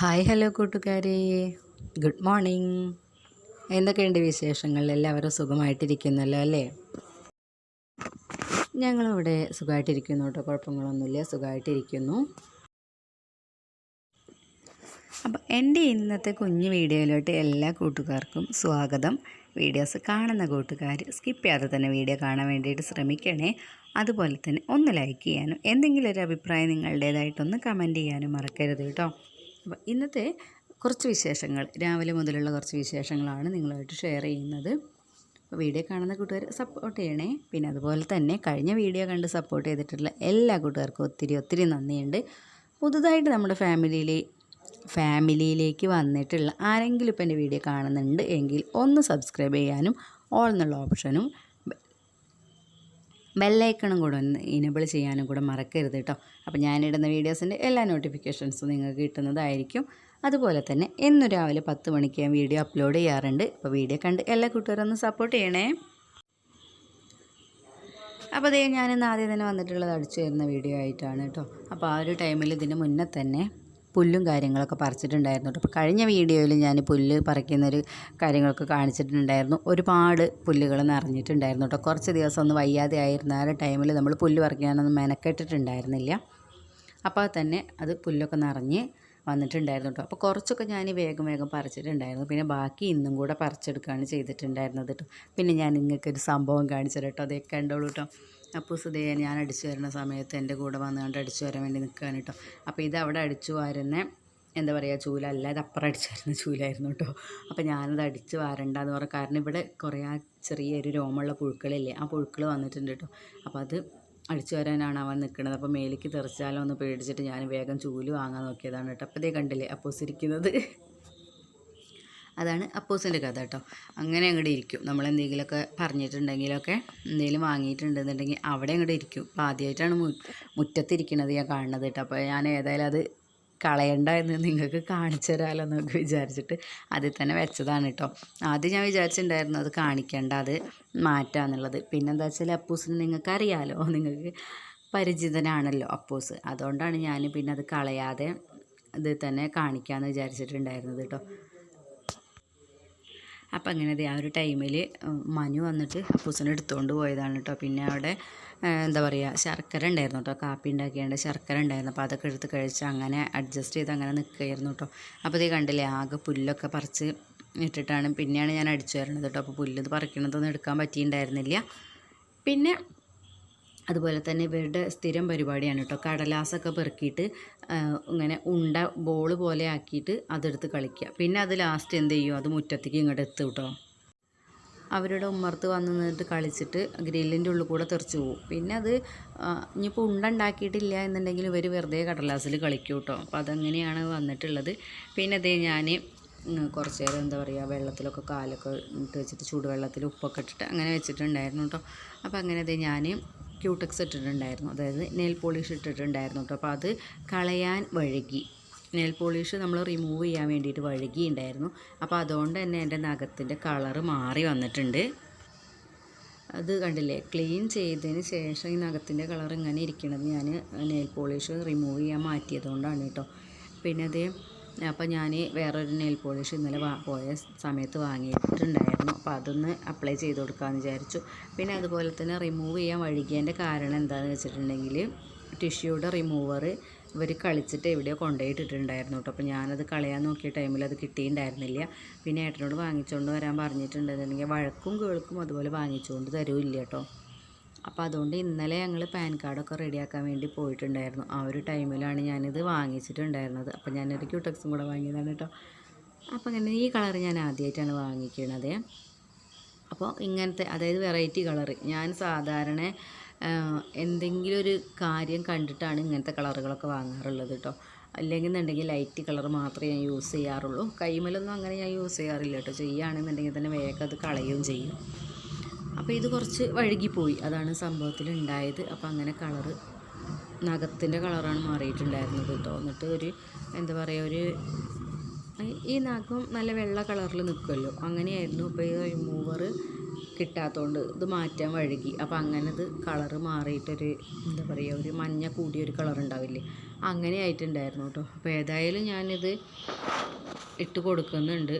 Hi hello കൂട്ടുകാരെ. Good morning. എന്തൊക്കെയുണ്ട് വിശേഷങ്ങൾ? എല്ലാവരും സുഖമായിട്ടിരിക്കുന്നല്ലോ അല്ലേ? ഞങ്ങളിവിടെ സുഖമായിട്ടിരിക്കുന്നു കേട്ടോ. കുഴപ്പങ്ങളൊന്നുമില്ല. സുഖമായിട്ടിരിക്കുന്നു. അപ്പം എന്റെ ഇന്നത്തെ കുഞ്ഞു വീഡിയോയിലോട്ട് എല്ലാ കൂട്ടുകാർക്കും സ്വാഗതം. വീഡിയോസ് കാണുന്ന കൂട്ടുകാർ സ്കിപ്പ് ചെയ്യാതെ തന്നെ വീഡിയോ കാണാൻ വേണ്ടിയിട്ട് ശ്രമിക്കണേ. അതുപോലെ തന്നെ ഒന്ന് ലൈക്ക് ചെയ്യാനും എന്തെങ്കിലും ഒരു അഭിപ്രായം നിങ്ങളുടേതായിട്ടൊന്ന് കമന്റ് ചെയ്യാനും മറക്കരുത് കേട്ടോ. ഇന്നത്തെ കുറച്ച് വിശേഷങ്ങൾ. രാവിലെ മുതലുള്ള കുറച്ച് വിശേഷങ്ങളാണ് നിങ്ങളുമായിട്ട് ഷെയർ ചെയ്യുന്നത്. അപ്പോൾ വീഡിയോ കാണുന്ന കൂട്ടുകാർ സപ്പോർട്ട് ചെയ്യണേ. പിന്നെ അതുപോലെ തന്നെ കഴിഞ്ഞ വീഡിയോ കണ്ട് സപ്പോർട്ട് ചെയ്തിട്ടുള്ള എല്ലാ കൂട്ടുകാർക്കും ഒത്തിരി ഒത്തിരി നന്ദിയുണ്ട്. പുതുതായിട്ട് നമ്മുടെ ഫാമിലിയിലെ ഫാമിലിയിലേക്ക് വന്നിട്ടുള്ള ആരെങ്കിലും ഇപ്പം എന്റെ വീഡിയോ കാണുന്നുണ്ട് എങ്കിൽ ഒന്ന് സബ്സ്ക്രൈബ് ചെയ്യാനും ഓൾ എന്നുള്ള ഓപ്ഷനും ബെല്ലൈക്കണും കൂടെ ഒന്ന് ഇനബിൾ ചെയ്യാനും കൂടെ മറക്കരുത് കേട്ടോ അപ്പോൾ ഞാനിടുന്ന വീഡിയോസിന്റെ എല്ലാ നോട്ടിഫിക്കേഷൻസും നിങ്ങൾക്ക് കിട്ടുന്നതായിരിക്കും. അതുപോലെ തന്നെ എന്നും രാവിലെ പത്ത് മണിക്ക് ഞാൻ വീഡിയോ അപ്ലോഡ് ചെയ്യാറുണ്ട്. അപ്പോൾ വീഡിയോ കണ്ട് എല്ലാ കൂട്ടുകാരും ഒന്ന് സപ്പോർട്ട് ചെയ്യണേ. അപ്പോൾ അതേ ഞാനിന്ന് ആദ്യം തന്നെ വന്നിട്ടുള്ളത് അടിച്ചു വരുന്ന വീഡിയോ ആയിട്ടാണ് കേട്ടോ അപ്പോൾ ആ ഒരു ടൈമിൽ ഇതിന് മുന്നേ തന്നെ പുല്ലും കാര്യങ്ങളൊക്കെ പറിച്ചിട്ടുണ്ടായിരുന്നു അപ്പോൾ കഴിഞ്ഞ വീഡിയോയിൽ ഞാൻ പുല്ല് പറിക്കുന്നൊരു കാര്യങ്ങളൊക്കെ കാണിച്ചിട്ടുണ്ടായിരുന്നു. ഒരുപാട് പുല്ലുകൾ നിറഞ്ഞിട്ടുണ്ടായിരുന്നു കേട്ടോ. കുറച്ച് ദിവസം ഒന്ന് വയ്യാതെ ആയിരുന്ന ആ ടൈമിൽ നമ്മൾ പുല്ല് പറിക്കാനൊന്നും മെനക്കെട്ടിട്ടുണ്ടായിരുന്നില്ല. അപ്പോൾ തന്നെ അത് പുല്ലൊക്കെ നിറഞ്ഞ് വന്നിട്ടുണ്ടായിരുന്നു കേട്ടോ അപ്പോൾ കുറച്ചൊക്കെ ഞാൻ വേഗം വേഗം പറിച്ചിട്ടുണ്ടായിരുന്നു. പിന്നെ ബാക്കി ഇന്നും കൂടെ പറിച്ചെടുക്കുകയാണ് ചെയ്തിട്ടുണ്ടായിരുന്നത് കേട്ടോ പിന്നെ ഞാൻ നിങ്ങൾക്കൊരു സംഭവം കാണിച്ചു കേട്ടോ അതേ കണ്ടോളൂ കേട്ടോ അപ്പോൾ സുധേ ഞാൻ അടിച്ചു വരുന്ന സമയത്ത് എന്റെ കൂടെ വന്നുകൊണ്ട് അടിച്ചു വരാൻ വേണ്ടി നിൽക്കുകയാണ് കേട്ടോ അപ്പോൾ ഇത് അവിടെ അടിച്ചു വാരുന്ന എന്താ പറയുക ചൂലല്ല ഇത് അപ്പുറം അടിച്ചു വരുന്ന ചൂലായിരുന്നു കേട്ടോ അപ്പോൾ ഞാനത് അടിച്ച് വാരണ്ടെന്ന് പറഞ്ഞ കാരണം ഇവിടെ കുറേ ചെറിയൊരു രോമുള്ള പുഴുക്കളില്ലേ ആ പുഴുക്കൾ വന്നിട്ടുണ്ട് കേട്ടോ അപ്പോൾ അത് അടിച്ചു വരാനാണ് അവൻ നിൽക്കുന്നത്. അപ്പോൾ മേലേക്ക് തെറിച്ചാലോ എന്ന് പേടിച്ചിട്ട് ഞാൻ വേഗം ചൂൽ വാങ്ങാൻ നോക്കിയതാണ് കേട്ടോ. അപ്പോൾ ഇതേ കണ്ടില്ലേ അപ്പോസ് ഇരിക്കുന്നത് അതാണ് അപ്പോസിന്റെ കഥ കേട്ടോ. അങ്ങനെ അങ്ങോട്ട് ഇരിക്കും. നമ്മൾ എന്തെങ്കിലുമൊക്കെ പറഞ്ഞിട്ടുണ്ടെങ്കിലൊക്കെ എന്തെങ്കിലും വാങ്ങിയിട്ടുണ്ടെന്നുണ്ടെങ്കിൽ അവിടെ അങ്ങോട്ട് ഇരിക്കും. അപ്പോൾ ആദ്യമായിട്ടാണ് മുറ്റത്തിരിക്കണത് ഞാൻ കാണുന്നത് കേട്ടോ. അപ്പോൾ ഞാൻ ഏതായാലും അത് കളയണ്ട എന്ന് നിങ്ങൾക്ക് കാണിച്ചു തരാമല്ലോ എന്നൊക്കെ വിചാരിച്ചിട്ട് അതിൽ തന്നെ വെച്ചതാണ് കേട്ടോ ആദ്യം ഞാൻ വിചാരിച്ചിട്ടുണ്ടായിരുന്നു അത് കാണിക്കേണ്ട അത് മാറ്റാന്നുള്ളത്. പിന്നെന്താ വെച്ചാൽ അപ്പൂസിന് നിങ്ങൾക്ക് അറിയാമല്ലോ നിങ്ങൾക്ക് പരിചിതനാണല്ലോ അപ്പൂസ്. അതുകൊണ്ടാണ് ഞാൻ പിന്നെ അത് കളയാതെ ഇത് തന്നെ കാണിക്കാമെന്ന് വിചാരിച്ചിട്ടുണ്ടായിരുന്നത് കേട്ടോ അപ്പം അങ്ങനെ ആ ഒരു ടൈമിൽ മനു വന്നിട്ട് അപ്പൂസിനെ എടുത്തുകൊണ്ട് പോയതാണ് കേട്ടോ പിന്നെ അവിടെ എന്താ പറയുക ശർക്കര ഉണ്ടായിരുന്നു കേട്ടോ കാപ്പി ഉണ്ടാക്കിയാണ്ട് ശർക്കര ഉണ്ടായിരുന്നു. അപ്പോൾ അതൊക്കെ എടുത്ത് കഴിച്ച് അങ്ങനെ അഡ്ജസ്റ്റ് ചെയ്ത് അങ്ങനെ നിൽക്കുകയായിരുന്നു കേട്ടോ അപ്പോൾ ഇത് കണ്ടില്ലേ ആകെ പുല്ലൊക്കെ പറിച്ച് ഇട്ടിട്ടാണ്. പിന്നെയാണ് ഞാൻ അടിച്ചു വരുന്നത് കേട്ടോ അപ്പോൾ പുല്ല് ഇത് പറിക്കണതൊന്നും എടുക്കാൻ പറ്റിയിട്ടുണ്ടായിരുന്നില്ല. പിന്നെ അതുപോലെ തന്നെ ഇവരുടെ സ്ഥിരം പരിപാടിയാണ് കേട്ടോ. കടലാസൊക്കെ പെറുക്കിയിട്ട് ഇങ്ങനെ ഉണ്ട ബോൾ പോലെ ആക്കിയിട്ട് അതെടുത്ത് കളിക്കുക. പിന്നെ അത് ലാസ്റ്റ് എന്ത് ചെയ്യും? അത് മുറ്റത്തേക്ക് ഇങ്ങോട്ട് എത്തും കേട്ടോ. അവരുടെ ഉമ്മർത്ത് വന്ന് നിന്നിട്ട് കളിച്ചിട്ട് ഗ്രില്ലിന്റെ ഉള്ളിൽ കൂടെ തെറിച്ച് പോകും പിന്നെ അത് ഇനിയിപ്പോൾ ഉണ്ട ഉണ്ടാക്കിയിട്ടില്ല എന്നുണ്ടെങ്കിൽ ഇവർ വെറുതെ കടലാസിൽ കളിക്കും കേട്ടോ. അപ്പോൾ അതങ്ങനെയാണ് വന്നിട്ടുള്ളത്. പിന്നെ അതേ ഞാൻ കുറച്ച് നേരം എന്താ പറയുക വെള്ളത്തിലൊക്കെ കാലൊക്കെ ഇട്ട് വെച്ചിട്ട് ചൂടുവെള്ളത്തിൽ ഉപ്പൊക്കെ ഇട്ടിട്ട് അങ്ങനെ വെച്ചിട്ടുണ്ടായിരുന്നു കേട്ടോ. അപ്പോൾ അങ്ങനെ അതേ ഞാൻ ക്യൂടെക്സ് ഇട്ടിട്ടുണ്ടായിരുന്നു. അതായത് നെയിൽ പോളിഷ് ഇട്ടിട്ടുണ്ടായിരുന്നു. കേട്ടോ അപ്പോൾ അത് കളയാൻ വഴുകി. നെയിൽ പോളിഷ് നമ്മൾ റിമൂവ് ചെയ്യാൻ വേണ്ടിയിട്ട് വഴുകിയുണ്ടായിരുന്നു അപ്പോൾ അതുകൊണ്ട് തന്നെ എന്റെ നഖത്തിന്റെ കളറ് മാറി വന്നിട്ടുണ്ട്. അത് കണ്ടില്ലേ? ക്ലീൻ ചെയ്തതിന് ശേഷം ഈ നഖത്തിന്റെ കളർ ഇങ്ങനെ ഇരിക്കണത് ഞാൻ നെയിൽ പോളിഷ് റിമൂവ് ചെയ്യാൻ മാറ്റിയതുകൊണ്ടാണ് കേട്ടോ. പിന്നെ അത് അപ്പോൾ ഞാൻ വേറൊരു നെയിൽ പോളിഷ് ഇന്നലെ വാ പോയ സമയത്ത് വാങ്ങിയിട്ടുണ്ടായിരുന്നു. അപ്പോൾ അതൊന്ന് അപ്ലൈ ചെയ്ത് കൊടുക്കാമെന്ന് വിചാരിച്ചു. പിന്നെ അതുപോലെ തന്നെ റിമൂവ് ചെയ്യാൻ വഴുകിയതിന്റെ കാരണം എന്താണെന്ന് വെച്ചിട്ടുണ്ടെങ്കിൽ ടിഷ്യൂടെ റിമൂവർ ഇവർ കളിച്ചിട്ട് എവിടെയോ കൊണ്ടുപോയിട്ടിട്ടുണ്ടായിരുന്നു കേട്ടോ അപ്പോൾ ഞാനത് കളയാൻ നോക്കിയ ടൈമിൽ അത് കിട്ടിയിട്ടുണ്ടായിരുന്നില്ല. പിന്നെ ഏട്ടനോട് വാങ്ങിച്ചുകൊണ്ട് വരാൻ പറഞ്ഞിട്ടുണ്ടെന്നുണ്ടെങ്കിൽ വഴക്കും കേൾക്കും അതുപോലെ വാങ്ങിച്ചുകൊണ്ട് തരുമില്ല കേട്ടോ അപ്പോൾ അതുകൊണ്ട് ഇന്നലെ ഞങ്ങൾ പാൻ കാർഡൊക്കെ റെഡിയാക്കാൻ വേണ്ടി പോയിട്ടുണ്ടായിരുന്നു. ആ ഒരു ടൈമിലാണ് ഞാനിത് വാങ്ങിച്ചിട്ടുണ്ടായിരുന്നത്. അപ്പോൾ ഞാനൊരു ക്യൂടെക്സും കൂടെ വാങ്ങിയതാണ് കേട്ടോ അപ്പോൾ അങ്ങനെ ഈ കളർ ഞാൻ ആദ്യമായിട്ടാണ് വാങ്ങിക്കണത്. അപ്പോൾ ഇങ്ങനത്തെ അതായത് വെറൈറ്റി കളർ ഞാൻ സാധാരണ എന്തെങ്കിലും ഒരു കാര്യം കണ്ടിട്ടാണ് ഇങ്ങനത്തെ കളറുകളൊക്കെ വാങ്ങാറുള്ളത് കേട്ടോ അല്ലെങ്കിൽ എന്നുണ്ടെങ്കിൽ ലൈറ്റ് കളർ മാത്രമേ ഞാൻ യൂസ് ചെയ്യാറുള്ളൂ. കൈമലൊന്നും അങ്ങനെ ഞാൻ യൂസ് ചെയ്യാറില്ല കേട്ടോ ചെയ്യുകയാണെന്നുണ്ടെങ്കിൽ തന്നെ വേഗം അത് കളയുകയും ചെയ്യും. അപ്പോൾ ഇത് കുറച്ച് വഴുകിപ്പോയി. അതാണ് സംഭവത്തിൽ ഉണ്ടായത് അപ്പോൾ അങ്ങനെ കളറ് നഖത്തിന്റെ കളറാണ് മാറിയിട്ടുണ്ടായിരുന്നത് കേട്ടോ എന്നിട്ട് ഒരു എന്താ പറയുക ഒരു ഈ നഖം നല്ല വെള്ള കളറിൽ നിൽക്കുമല്ലോ അങ്ങനെയായിരുന്നു. ഇപ്പോൾ ഈ റിമൂവർ കിട്ടാത്തതുകൊണ്ട് ഇത് മാറ്റാൻ വഴുകി. അപ്പോൾ അങ്ങനെ ഇത് കളറ് മാറിയിട്ടൊരു എന്താ പറയുക ഒരു മഞ്ഞ കൂടിയൊരു കളർ ഉണ്ടാവില്ലേ അങ്ങനെ ആയിട്ടുണ്ടായിരുന്നു കേട്ടോ അപ്പോൾ ഏതായാലും ഞാനിത് ഇട്ട് കൊടുക്കുന്നുണ്ട്.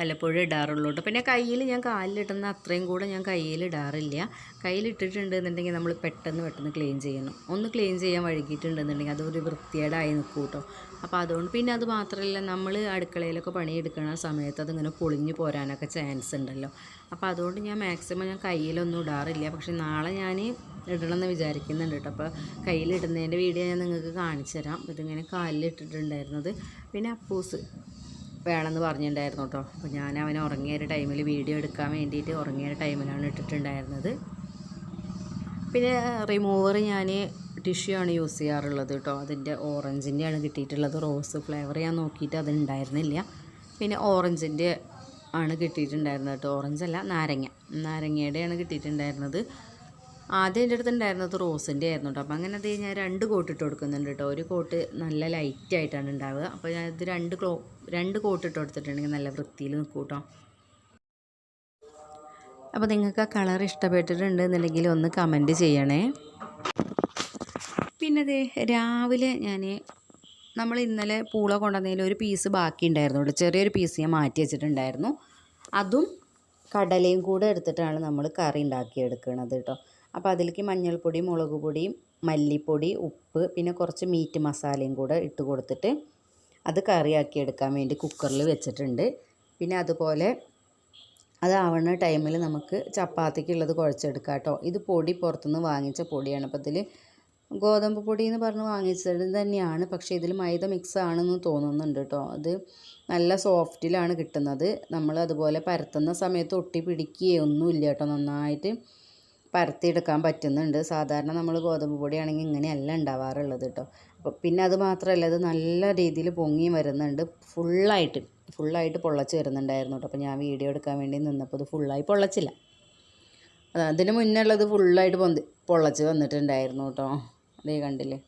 വല്ലപ്പോഴും ഇടാറുള്ളൂ കേട്ടോ. പിന്നെ കയ്യിൽ ഞാൻ കാലിലിട്ടുന്ന അത്രയും കൂടെ ഞാൻ കയ്യിൽ ഇടാറില്ല. കയ്യിലിട്ടിട്ടുണ്ട് എന്നുണ്ടെങ്കിൽ നമ്മൾ പെട്ടെന്ന് പെട്ടെന്ന് ക്ലീൻ ചെയ്യണം. ഒന്ന് ക്ലീൻ ചെയ്യാൻ വഴുകിയിട്ടുണ്ടെന്നുണ്ടെങ്കിൽ അതൊരു വൃത്തിയേടായി നിൽക്കും കേട്ടോ. അപ്പോൾ അതുകൊണ്ട് പിന്നെ അത് മാത്രമല്ല നമ്മൾ അടുക്കളയിലൊക്കെ പണിയെടുക്കുന്ന സമയത്ത് അതിങ്ങനെ പൊളിഞ്ഞു പോരാനൊക്കെ ചാൻസ് ഉണ്ടല്ലോ. അപ്പോൾ അതുകൊണ്ട് ഞാൻ മാക്സിമം ഞാൻ കയ്യിലൊന്നും ഇടാറില്ല. പക്ഷേ നാളെ ഞാൻ ഇടണമെന്ന് വിചാരിക്കുന്നുണ്ട് കേട്ടോ. അപ്പോൾ കയ്യിലിടുന്നതിന്റെ വീഡിയോ ഞാൻ നിങ്ങൾക്ക് കാണിച്ചു തരാം ഇതിങ്ങനെ കാലിലിട്ടിട്ടുണ്ടായിരുന്നത്. പിന്നെ അപ്പൂസ്. വേണമെന്ന് പറഞ്ഞിട്ടുണ്ടായിരുന്നു കേട്ടോ. അപ്പോൾ ഞാൻ അവൻ ഉറങ്ങിയ ഒരു ടൈമിൽ വീഡിയോ എടുക്കാൻ വേണ്ടിയിട്ട് ഉറങ്ങിയ ഒരു ടൈമിലാണ് ഇട്ടിട്ടുണ്ടായിരുന്നത്. പിന്നെ റിമൂവർ ഞാൻ ടിഷ്യൂ ആണ് യൂസ് ചെയ്യാറുള്ളത് കേട്ടോ. അതിന്റെ ഓറഞ്ചിന്റെയാണ് കിട്ടിയിട്ടുള്ളത്. റോസ് ഫ്ലേവർ ഞാൻ നോക്കിയിട്ട് അത് ഉണ്ടായിരുന്നില്ല പിന്നെ ഓറഞ്ചിന്റെ ആണ് കിട്ടിയിട്ടുണ്ടായിരുന്നത് കേട്ടോ. ഓറഞ്ചല്ല നാരങ്ങ. നാരങ്ങയുടെയാണ് കിട്ടിയിട്ടുണ്ടായിരുന്നത്. ആദ്യം എന്റെ അടുത്ത് ഉണ്ടായിരുന്നത് റോസിന്റെ ആയിരുന്നു കേട്ടോ അപ്പോൾ അങ്ങനെ അത് ഞാൻ രണ്ട് കോട്ട് ഇട്ട് കൊടുക്കുന്നുണ്ട് കേട്ടോ ഒരു കോട്ട് നല്ല ലൈറ്റ് ആയിട്ടാണ് ഉണ്ടാവുക. അപ്പോൾ ഞാൻ ഇത് രണ്ട് ക്ലോ രണ്ട് കോട്ട് ഇട്ട് കൊടുത്തിട്ടുണ്ടെങ്കിൽ നല്ല വൃത്തിയിൽ നിൽക്കും കേട്ടോ അപ്പോൾ നിങ്ങൾക്ക് ആ കളർ ഇഷ്ടപ്പെട്ടിട്ടുണ്ട് എന്നുണ്ടെങ്കിൽ ഒന്ന് കമന്റ് ചെയ്യണേ. പിന്നെ ദേ രാവിലെ ഞാൻ നമ്മൾ ഇന്നലെ പൂള കൊണ്ടുവന്നതിൽ ഒരു പീസ് ബാക്കി ഉണ്ടായിരുന്നു കേട്ടോ ചെറിയൊരു പീസ് ഞാൻ മാറ്റി വെച്ചിട്ടുണ്ടായിരുന്നു. അതും കടലയും കൂടെ എടുത്തിട്ടാണ് നമ്മൾ കറി ഉണ്ടാക്കിയെടുക്കുന്നത് കേട്ടോ അപ്പോൾ അതിലേക്ക് മഞ്ഞൾപ്പൊടി മുളക് പൊടി മല്ലിപ്പൊടി ഉപ്പ് പിന്നെ കുറച്ച് മീറ്റ് മസാലയും കൂടെ ഇട്ട് കൊടുത്തിട്ട് അത് കറിയാക്കി എടുക്കാൻ വേണ്ടി കുക്കറിൽ വെച്ചിട്ടുണ്ട്. പിന്നെ അതുപോലെ അതാവണ ടൈമിൽ നമുക്ക് ചപ്പാത്തിക്കുള്ളത് കുഴച്ചെടുക്കാം കേട്ടോ. ഇത് പൊടി പുറത്തുനിന്ന് വാങ്ങിച്ച പൊടിയാണ്. അപ്പോൾ ഇതിൽ ഗോതമ്പ് പൊടി എന്ന് പറഞ്ഞ് വാങ്ങിച്ചത് തന്നെയാണ്. പക്ഷേ ഇതിൽ മൈദ മിക്സ് ആണെന്ന് തോന്നുന്നുണ്ട് കേട്ടോ. അത് നല്ല സോഫ്റ്റിലാണ് കിട്ടുന്നത്. നമ്മൾ അതുപോലെ പരത്തുന്ന സമയത്ത് ഒട്ടി പിടിക്കുകയൊന്നുമില്ല കേട്ടോ. നന്നായിട്ട് പരത്തിയെടുക്കാൻ പറ്റുന്നുണ്ട്. സാധാരണ നമ്മൾ ഗോതമ്പ് പൊടിയാണെങ്കിൽ ഇങ്ങനെയല്ല ഉണ്ടാവാറുള്ളത് കേട്ടോ അപ്പോൾ പിന്നെ അത് മാത്രമല്ല അത് നല്ല രീതിയിൽ പൊങ്ങി വരുന്നുണ്ട്. ഫുള്ളായിട്ട് ഫുള്ളായിട്ട് പൊള്ളച്ച് വരുന്നുണ്ടായിരുന്നു കേട്ടോ അപ്പോൾ ഞാൻ വീഡിയോ എടുക്കാൻ വേണ്ടി നിന്നപ്പോൾ ഇത് ഫുള്ളായി പൊള്ളച്ചില്ല. അത് അതിന് മുന്നേ ഉള്ളത് ഫുള്ളായിട്ട് പൊന്തി പൊള്ളച്ച് വന്നിട്ടുണ്ടായിരുന്നു കേട്ടോ അതേ കണ്ടില്ലേ?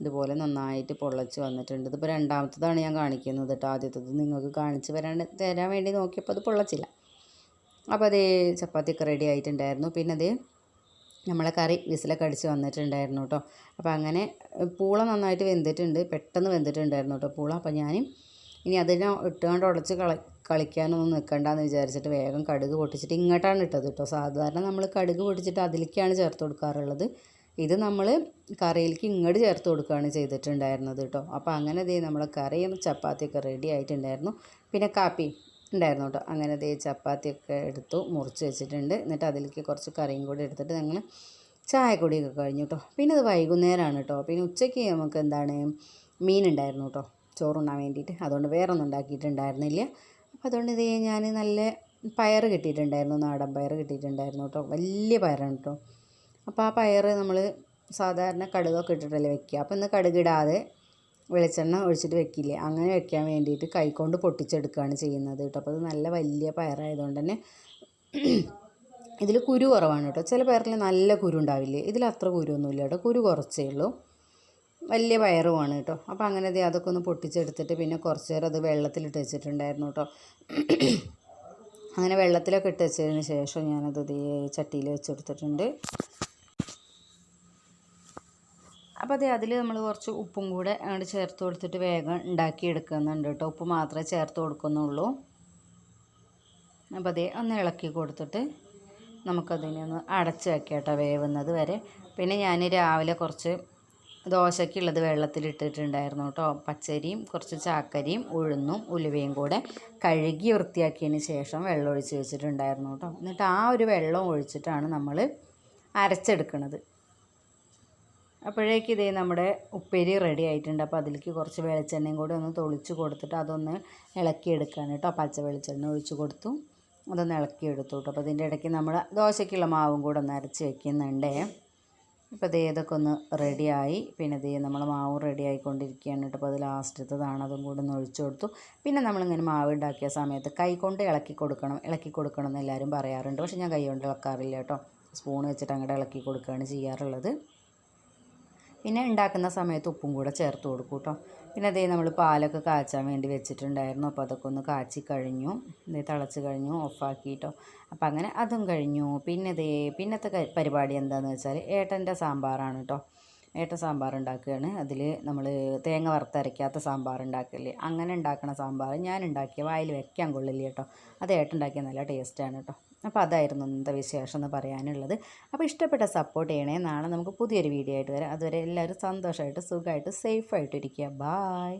ഇതുപോലെ നന്നായിട്ട് പൊള്ളച്ച് വന്നിട്ടുണ്ട്. ഇതിപ്പോൾ രണ്ടാമത്തതാണ് ഞാൻ കാണിക്കുന്നത് കേട്ടോ ആദ്യത്തത്. നിങ്ങൾക്ക് കാണിച്ച് വരാൻ തരാൻ വേണ്ടി നോക്കിയപ്പോൾ അത് പൊള്ളച്ചില്ല. അപ്പോൾ അതേ ചപ്പാത്തിയൊക്കെ റെഡി ആയിട്ടുണ്ടായിരുന്നു. പിന്നെ അതേ നമ്മളെ കറി വിസിലൊക്കെ അടിച്ച് വന്നിട്ടുണ്ടായിരുന്നു കേട്ടോ. അപ്പോൾ അങ്ങനെ പൂള നന്നായിട്ട് വെന്തിട്ടുണ്ട്. പെട്ടെന്ന് വെന്തിട്ടുണ്ടായിരുന്നു കേട്ടോ പൂള. അപ്പോൾ ഞാൻ ഇനി അതിനെ ഇട്ടുകൊണ്ട് ഉടച്ച് കള കളിക്കാനൊന്നും നിൽക്കണ്ടെന്ന് വിചാരിച്ചിട്ട് വേഗം കടുക് പൊട്ടിച്ചിട്ട് ഇങ്ങോട്ടാണ് ഇട്ടത് കേട്ടോ. സാധാരണ നമ്മൾ കടുക് പൊട്ടിച്ചിട്ട് അതിലേക്കാണ് ചേർത്ത് കൊടുക്കാറുള്ളത്. ഇത് നമ്മൾ കറിയിലേക്ക് ഇങ്ങോട്ട് ചേർത്ത് കൊടുക്കുകയാണ് ചെയ്തിട്ടുണ്ടായിരുന്നത് കേട്ടോ. അപ്പോൾ അങ്ങനെ ദേ നമ്മളെ കറിയും ചപ്പാത്തിയൊക്കെ റെഡി ആയിട്ടുണ്ടായിരുന്നു. പിന്നെ കാപ്പി. ഉണ്ടായിരുന്നു കേട്ടോ അങ്ങനെ ദേ ചപ്പാത്തിയൊക്കെ എടുത്തു മുറിച്ച് വെച്ചിട്ടുണ്ട്. എന്നിട്ട് അതിലേക്ക് കുറച്ച് കറിയും കൂടി എടുത്തിട്ട് ഞങ്ങൾ ചായക്കൊടിയൊക്കെ കഴിഞ്ഞു കേട്ടോ പിന്നെ അത് വൈകുന്നേരമാണ് കേട്ടോ പിന്നെ ഉച്ചയ്ക്ക് നമുക്ക് എന്താണ് മീൻ ഉണ്ടായിരുന്നു കേട്ടോ ചോറുണ്ണാൻ വേണ്ടിയിട്ട്. അതുകൊണ്ട് വേറെ ഒന്നും ഉണ്ടാക്കിയിട്ടുണ്ടായിരുന്നില്ല. അപ്പോൾ അതുകൊണ്ട് ഇതേ ഞാൻ നല്ല പയർ കിട്ടിയിട്ടുണ്ടായിരുന്നു നാടൻ പയർ കിട്ടിയിട്ടുണ്ടായിരുന്നു കേട്ടോ വലിയ പയറാണ് കേട്ടോ അപ്പോൾ ആ പയർ നമ്മൾ സാധാരണ കടുകൊക്കെ ഇട്ടിട്ടല്ലേ വെക്കുക. അപ്പോൾ ഇന്ന് കടുകിടാതെ വെളിച്ചെണ്ണ ഒഴിച്ചിട്ട് വെക്കില്ലേ? അങ്ങനെ വെക്കാൻ വേണ്ടിയിട്ട് കൈകൊണ്ട് പൊട്ടിച്ചെടുക്കുകയാണ് ചെയ്യുന്നത് കേട്ടോ. അപ്പോൾ അത് നല്ല വലിയ പയറായതുകൊണ്ട് തന്നെ ഇതിൽ കുരു കുറവാണ് കേട്ടോ. ചില പയറിൽ നല്ല കുരു ഉണ്ടാവില്ലേ? ഇതിൽ അത്ര കുരുവൊന്നുമില്ല കേട്ടോ. കുരു കുറച്ചേ ഉള്ളൂ. വലിയ പയറുമാണ് കേട്ടോ. അപ്പോൾ അങ്ങനെ അതൊക്കെ ഒന്ന് പൊട്ടിച്ചെടുത്തിട്ട് പിന്നെ കുറച്ച് നേരം അത് വെള്ളത്തിലിട്ട് വെച്ചിട്ടുണ്ടായിരുന്നു കേട്ടോ. അങ്ങനെ വെള്ളത്തിലൊക്കെ ഇട്ട് വെച്ചതിന് ശേഷം ഞാനത് ചട്ടിയിൽ വെച്ചെടുത്തിട്ടുണ്ട്. അപ്പോൾ അതെ അതിൽ നമ്മൾ കുറച്ച് ഉപ്പും കൂടെ അങ്ങോട്ട് ചേർത്ത് കൊടുത്തിട്ട് വേഗം ഉണ്ടാക്കി എടുക്കുന്നുണ്ട് കേട്ടോ. ഉപ്പ് മാത്രമേ ചേർത്ത് കൊടുക്കുന്നുള്ളൂ. അപ്പോൾ അതേ ഒന്ന് ഇളക്കി കൊടുത്തിട്ട് നമുക്കതിനെ ഒന്ന് അടച്ച് വെക്കാം വേവുന്നത് വരെ. പിന്നെ ഞാൻ രാവിലെ കുറച്ച് ദോശയ്ക്കുള്ളത് വെള്ളത്തിലിട്ടിട്ടുണ്ടായിരുന്നു കേട്ടോ. പച്ചരിയും കുറച്ച് ചാക്കരിയും ഉഴുന്നും ഉലുവയും കൂടെ കഴുകി വൃത്തിയാക്കിയതിന് ശേഷം വെള്ളം ഒഴിച്ച് വെച്ചിട്ടുണ്ടായിരുന്നു കേട്ടോ. എന്നിട്ട് ആ ഒരു വെള്ളം ഒഴിച്ചിട്ടാണ് നമ്മൾ അരച്ചെടുക്കുന്നത് അപ്പോഴേക്ക് ഇതേ നമ്മുടെ ഉപ്പേരി റെഡി ആയിട്ടുണ്ട്. അപ്പോൾ അതിലേക്ക് കുറച്ച് വെളിച്ചെണ്ണയും കൂടി ഒന്ന് തൊളിച്ച് കൊടുത്തിട്ട് അതൊന്ന് ഇളക്കിയെടുക്കുകയാണ് കേട്ടോ. പച്ച വെളിച്ചെണ്ണ ഒഴിച്ച് കൊടുത്തു. അതൊന്ന് ഇളക്കിയെടുത്തു കേട്ടോ. അപ്പോൾ അതിന്റെ ഇടയ്ക്ക് നമ്മൾ ദോശയ്ക്കുള്ള മാവും കൂടെ ഒന്ന് അരച്ച് വെക്കുന്നുണ്ടേ. ഇപ്പോൾ ഇതേ ഇതൊക്കെ ഒന്ന് റെഡിയായി പിന്നെ ഇതേ നമ്മൾ മാവ് റെഡി ആയിക്കൊണ്ടിരിക്കുകയാണ് കേട്ടോ. അപ്പോൾ അത് ലാസ്റ്റത്തതാണ് അതും കൂടെ ഒന്ന് ഒഴിച്ചു കൊടുത്തു. പിന്നെ നമ്മളിങ്ങനെ മാവ് ഉണ്ടാക്കിയ സമയത്ത് കൈ കൊണ്ട് ഇളക്കി കൊടുക്കണം. ഇളക്കി കൊടുക്കണം എന്ന് എല്ലാവരും പറയാറുണ്ട്. പക്ഷേ ഞാൻ കൈ കൊണ്ട് ഇളക്കാറില്ല കേട്ടോ. സ്പൂൺ വെച്ചിട്ട് അങ്ങോട്ട് ഇളക്കി കൊടുക്കുകയാണ് ചെയ്യാറുള്ളത്. പിന്നെ ഉണ്ടാക്കുന്ന സമയത്ത് ഉപ്പും കൂടെ ചേർത്ത് കൊടുക്കും കേട്ടോ പിന്നെ അതേ നമ്മൾ പാലൊക്കെ കാച്ചാൻ വേണ്ടി വെച്ചിട്ടുണ്ടായിരുന്നു. അപ്പോൾ അതൊക്കെ ഒന്ന് കാച്ചി കഴിഞ്ഞു. ഇതേ തിളച്ച് കഴിഞ്ഞു ഓഫാക്കിയിട്ടോ അപ്പോൾ അങ്ങനെ അതും കഴിഞ്ഞു. പിന്നെ ദേ പിന്നത്തെ പരിപാടി എന്താണെന്ന് വെച്ചാൽ ഏട്ടന്റെ സാമ്പാറാണ് കേട്ടോ ഏട്ട സാമ്പാർ ഉണ്ടാക്കുകയാണ്. അതിൽ നമ്മൾ തേങ്ങ വറുത്തരയ്ക്കാത്ത സാമ്പാർ ഉണ്ടാക്കില്ലേ അങ്ങനെ ഉണ്ടാക്കുന്ന സാമ്പാർ ഞാൻ ഉണ്ടാക്കിയ വായിൽ വെക്കാൻ കൊള്ളില്ല കേട്ടോ അത് ഏട്ടൻ ഉണ്ടാക്കിയ നല്ല ടേസ്റ്റാണ് കേട്ടോ അപ്പോൾ അതായിരുന്നു ഇന്നത്തെ വിശേഷം എന്ന് പറയാനുള്ളത്. അപ്പോൾ ഇഷ്ടപ്പെട്ട സപ്പോർട്ട് ചെയ്യണേ നാളെ നമുക്ക് പുതിയൊരു വീഡിയോ ആയിട്ട് വരാം. അതുവരെ എല്ലാവരും സന്തോഷമായിട്ട് സുഖമായിട്ട് സേഫായിട്ടിരിക്കുക ബായ്